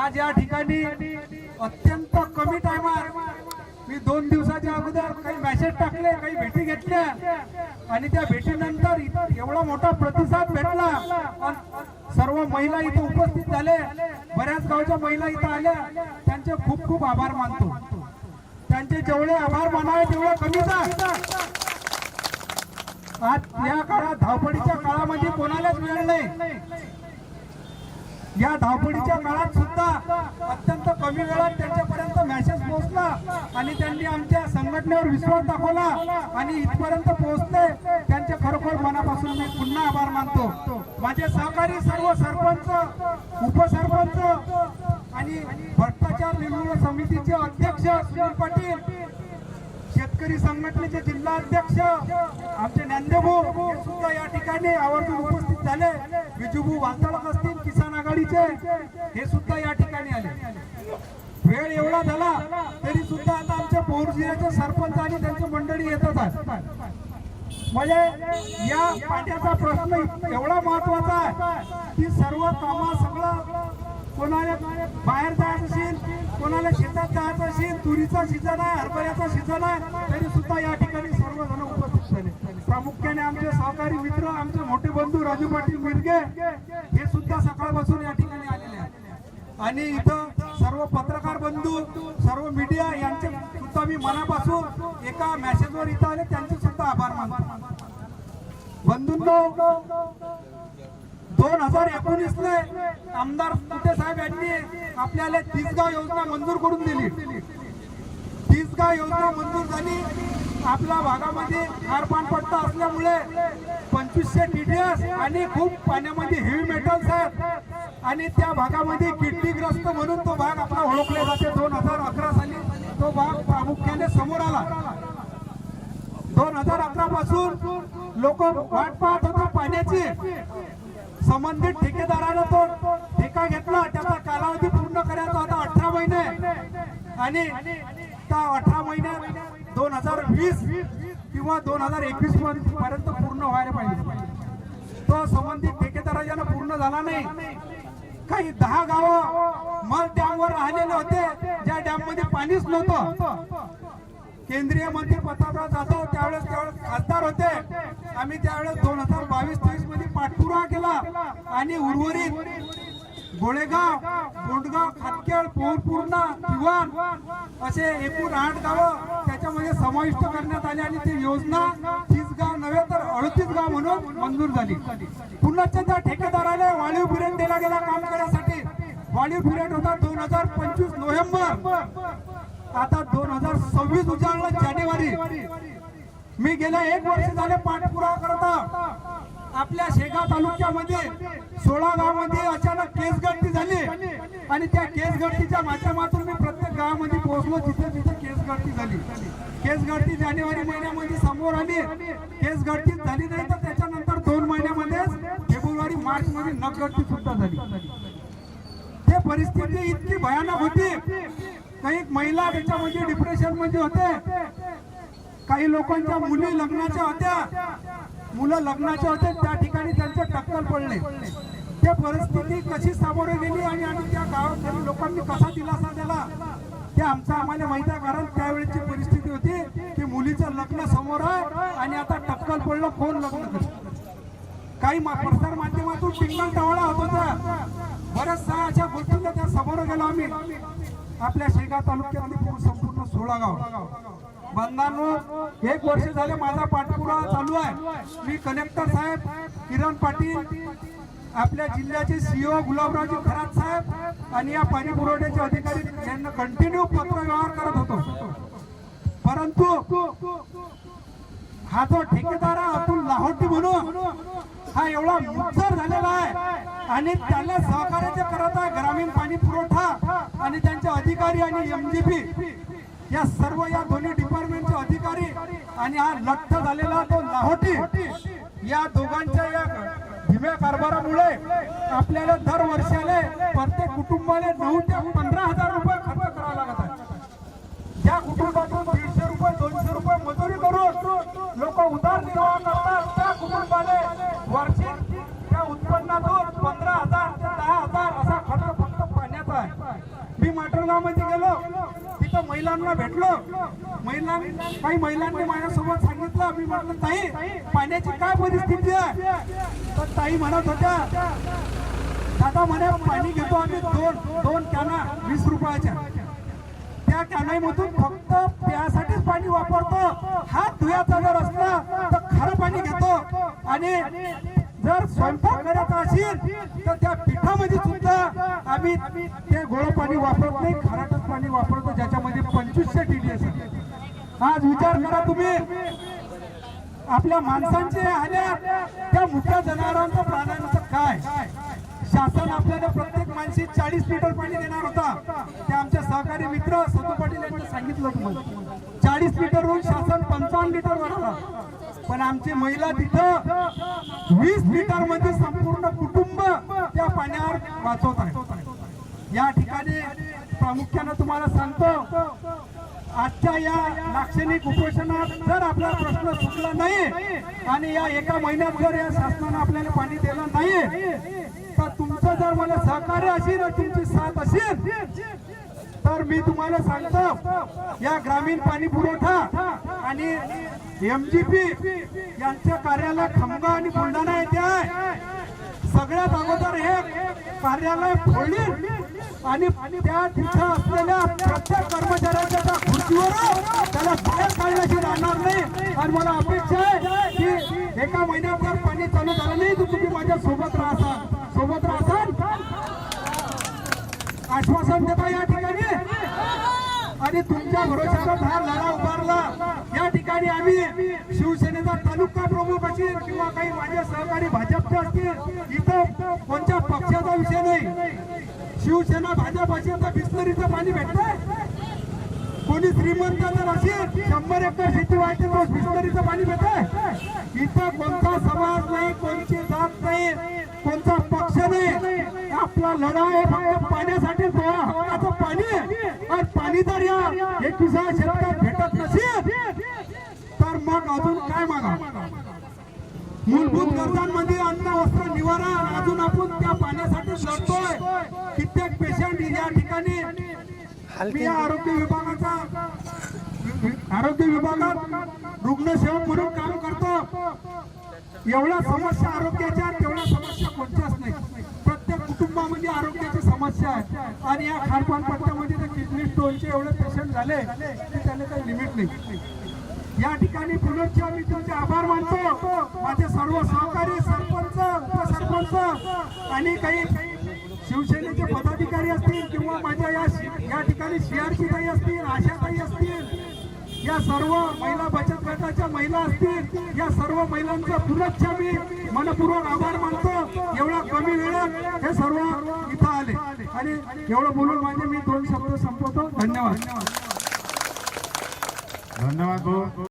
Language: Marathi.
आज या ठिकाणी अत्यंत कमी टायमात मी दोन दिवसाच्या अगोदर काही मेसेज टाकले काही भेटी घेतल्या. आणि त्या भेटीनंतर एवढा मोठा प्रतिसाद भेटला. सर्व महिला इथे उपस्थित झाले. बऱ्याच गावच्या महिला इथं आल्या. त्यांचे खूप खूप आभार मानतो. त्यांचे जेवढे आभार मानावे तेवढे कमीच आज या काळात धावपळीच्या काळामध्ये कोणालाच मिळालं नाही. या धावपळीच्या काळात सुद्धा अत्यंत कमी वेळात त्यांच्यापर्यंत मेसेज पोहोचला आणि त्यांनी आमच्या संघटनेवर विश्वास दाखवला आणि इथपर्यंत पोहोचले. त्यांचे खरोखर मनापासून मी पुन्हा आभार मानतो. माझे सहकारी सर्व सरपंच उपसरपंच आणि भ्रष्टाचार निर्मूलन समितीचे अध्यक्ष सुनील पाटील शेतकरी संघटनेचे जिल्हा अध्यक्ष आमचे ज्ञानदेवभाऊ सुद्धा या ठिकाणी आवर्जून उपस्थित झाले. विजूभू वांतळक असतील किसान आघाडीचे हे सुद्धा या ठिकाणी आले. वेळ एवढा झाला तरी सुद्धा आता आमच्या पौर सरपंच आणि त्यांची मंडळी येतच आहेत. म्हणजे या पाण्याचा प्रश्न एवढा महत्त्वाचा आहे की सर्व कामा सगळं कोणाला बाहेर जायचं असेल कोणाला शेतात जायचं असेल तुरीचा सीझन आहे हरभऱ्याचा सीझन आहे तरी सुद्धा या ठिकाणी सर्वजण उपस्थित झाले. प्रामुख्याने आमचे सहकारी मित्र आमचे मोठे बंधू राजू पाटील मिरगे हे सकाळपासून या ठिकाणी आलेले आहेत. आणि इथं सर्व पत्रकार बंधू सर्व मीडिया यांचे सुद्धा मी मनापासून एका मेसेजवर इथं आले त्यांचे सुद्धा आभार मानतो. बंधूंनो दोन हजार एकोणीस ने आमदार कुठे साहेब यांनी आपल्याला तीसगाव योजना मंजूर करून दिली. तीसगाव योजना मंजूर झाली. आपल्या भागामध्ये खारपानपट्टा असल्यामुळे पंचवीसशे टीडीएस आणि खूप पाण्यामध्ये हेवी मेटल्स आहेत. आणि त्या भागामध्ये किडनीग्रस्त म्हणून तो भाग आपला ओळखले जाते. दोन हजार अकरा साली तो भाग प्रामुख्याने समोर आला. दोन हजार अकरा पासून लोक वाट पाहत होते पाण्याची. संबंधित ठेकेदारानं तो ठेका घेतला. त्याचा कालावधी पूर्ण करायचा होता अठरा महिने. आणि त्या अठरा महिन्यात दोन हजार वीस किंवा दोन हजार एकवीस पर्यंत पूर्ण व्हायला पाहिजे. तो संबंधित ठेकेदाराच्या पूर्ण झाला नाही. काही दहा गावं मल डॅमवर राहिलेले होते. ज्या डॅममध्ये पाणीच नव्हतं. केंद्रीय मंत्री प्रतापराव जाधव त्यावेळेस त्यावेळेस खासदार होते. आम्ही त्यावेळेस दोन हजार बावीस तेवीसमध्ये पाठपुरावा केला आणि उर्वरित गोळेगाव बोंडगाव खातकेळ पोहरपूर्णा दिवाण असे एकूण आठ गावं त्याच्यामध्ये समाविष्ट करण्यात आले आणि ती योजना तीस गाव नव्हे तर अडतीस गाव म्हणून मंजूर झाली. पुन्हा त्या वाळीव वाढीव पिरियड दिला गेला काम करण्यासाठी. वाढीव पिरियड होता दोन हजार पंचवीस नोव्हेंबर. आता दोन हजार सव्वीस उजाडला जानेवारी. मी गेल्या एक वर्ष झाले पाठपुरावा करता आपल्या शेगाव तालुक्यामध्ये सोळा गावामध्ये अचानक केस गळती झाली. आणि त्या केस गळतीच्या माध्यमातून मी प्रत्येक गावामध्ये पोहोचलो तिथे तिथे केस गळती झाली. केस गळती जानेवारी महिन्यामध्ये समोर आली. केस गळती झाली नाही तर त्याच्यानंतर दोन महिन्यामध्येच फेब्रुवारी मार्च मध्ये नग गळती सुद्धा झाली. ते परिस्थिती इतकी भयानक होती. काही महिला त्याच्यामध्ये डिप्रेशनमध्ये होते काही लोकांच्या मुली लग्नाच्या होत्या. मुलं लग्नाच्या होते त्या ठिकाणी त्यांचे टक्कल पडले. ते परिस्थिती कशी सामोरे गेली आणि आम्ही त्या गावातील लोकांनी कसा दिलासा दिला ते आमचं आम्हाला माहीत आहे कारण त्यावेळेची परिस्थिती होती की मुलीचं लग्न समोर आहे आणि आता टक्कल पडलं कोण लग्न काही मा- प्रसार माध्यमातून टिंगल टवळा होत होता. बऱ्याचशा अशा गोष्टींना त्या समोर गेलो आम्ही. आपल्या शेगाव तालुक्यामध्ये पूर्ण संपूर्ण सोळा गाव. बंधांनो एक वर्ष झाले माझा पाठपुरावा चालू आहे. मी कलेक्टर साहेब किरण पाटील आपल्या जिल्ह्याचे सीओ गुलाबरावजी खरात साहेब आणि या पाणी पुरवठ्याचे अधिकारी यांना कंटिन्यू पत्र व्यवहार करत होतो. परंतु हा जो ठेकेदार आहे अतुल लाहोटी म्हणून हा एवढा मुत्सर झालेला आहे आणि त्याला सहकार्याचे करत आहे ग्रामीण पाणी पुरवठा आणि त्यांचे अधिकारी आणि एमजीपी या सर्व या दोन्ही डिपार्टमेंटचे अधिकारी आणि हा लठ्ठ झालेला तो लाहोटी या दोघांच्या या धीम्या कारभारामुळे आपल्याला दर वर्षाने प्रत्येक कुटुंबाला नऊ ते पंधरा हजार रुपये खर्च करावा लागत आहे. ज्या कुटुंबातून दीडशे रुपये दोनशे रुपये मजुरी करून लोक उदारनिर्वाह करतात त्या कुटुंबाने महिलांना भेटलो. महिलां काही महिलांनी माझ्यासोबत सांगितलं. मी म्हटलं ताई पाण्याची काय परिस्थिती आहे? तर ताई म्हणत होत्या दादा म्हणे पाणी घेतो आम्ही दोन दोन कॅना वीस रुपयाच्या. त्या कॅनाईमधून फक्त प्यासाठीच पाणी वापरतो. हात धुयाचा जर असला तर खरं पाणी घेतो. आणि जर स्वयंपाक करायचा असेल तर त्या पिठामध्ये सुद्धा आम्ही ते गोड पाणी वापरत नाही खराटच पाणी वापरतो. ज्याच्यामध्ये आज विचार करा तुम्ही. आपल्या माणसांचे आल्या त्या मुख्य जनावरांचं प्राण्यांचं काय? शासन आपल्याला प्रत्येक माणशी चाळीस लिटर पाणी देणार होता. ते आमचे सहकारी मित्र सतू पाटील यांनी सांगितलं तुम्हाला. चाळीस लिटर होऊन शासन पंचावन्न लिटर वाढवला पण आमची महिला तिथं वीस लिटरमध्ये संपूर्ण कुटुंब त्या पाण्यावर वाचवत आहे. या ठिकाणी प्रामुख्यानं तुम्हाला सांगतो आजच्या या लाक्षणिक उपोषणात जर आपला प्रश्न सुटला नाही आणि या एका महिन्यात जर या शासनानं आपल्याला पाणी दिलं नाही तर तुमचं जर मला सहकार्य असेल तुमची साथ असेल तर मी तुम्हाला सांगतो या ग्रामीण पाणी पुरवठा आणि एमजीपी यांच्या कार्याला खमगा आणि बुलढाणा येते आहे. सगळ्यात अगोदर हे कार्यालय फोडली आणि त्या तिथं असलेल्या प्रत्येक कर्मचाऱ्याच्या त्या खुर्चीवर त्याला बाहेर काढण्याची राहणार नाही. आणि मला अपेक्षा आहे की एका महिन्याभर पाणी चालू झालं नाही तर तुम्ही माझ्या सोबत राहता सोबत राहसाल आश्वासन देता या ठिकाणी. आणि तुमच्या भरोशावर हा लढा उभारला. ठिकाणी आम्ही शिवसेनेचा तालुका प्रमुख असेल किंवा काही माझे सहकारी भाजपचे असतील इथं कोणत्या पक्षाचा विषय नाही. शिवसेना भाजप असेल तर बिस्लरीचं पाणी भेटतंय. कोणी श्रीमंत जर असेल शंभर एकर शेती व्हायची तर बिस्लरीचं पाणी भेटत इथं कोणता समाज नाही कोणती जात नाही कोणता पक्ष नाही. आपला लढा आहे फक्त पाण्यासाठी पाणी आणि पाणी जर या एकविसा शेतकऱ्यात भेटत मग अजून काय मागा मूलभूत गरजांमध्ये अन्न वस्त्र निवारा अजून आपण त्या पाण्यासाठी लढतोय कित्येक पेशंट या ठिकाणी मी आरोग्य विभागाचा आरोग्य विभागात रुग्णसेवक म्हणून काम करतो. एवढ्या समस्या आरोग्याच्या तेवढ्या समस्या कोणत्याच नाही. प्रत्येक कुटुंबामध्ये आरोग्याची समस्या आहे. आणि या खानपान पट्ट्यामध्ये तर किडनी स्टोनचे एवढे पेशंट झाले की त्याला काही लिमिट नाही. या ठिकाणी पुनश्च मी तुमचे आभार मानतो. माझे सर्व सहकारी सरपंच उपसरपंच आणि काही शिवसेनेचे पदाधिकारी असतील किंवा माझ्या या शि- या ठिकाणी सीआरपी काही असतील आशाताई असतील या सर्व महिला बचत गटाच्या महिला असतील या सर्व महिलांचा पुनश्च मी मनपूर्वक आभार मानतो. एवढा कमी वेळात हे सर्व इथं आले. आणि एवढं बोलून माझे मी दोन शब्द संपवतो. धन्यवाद. धन्यवाद भाऊ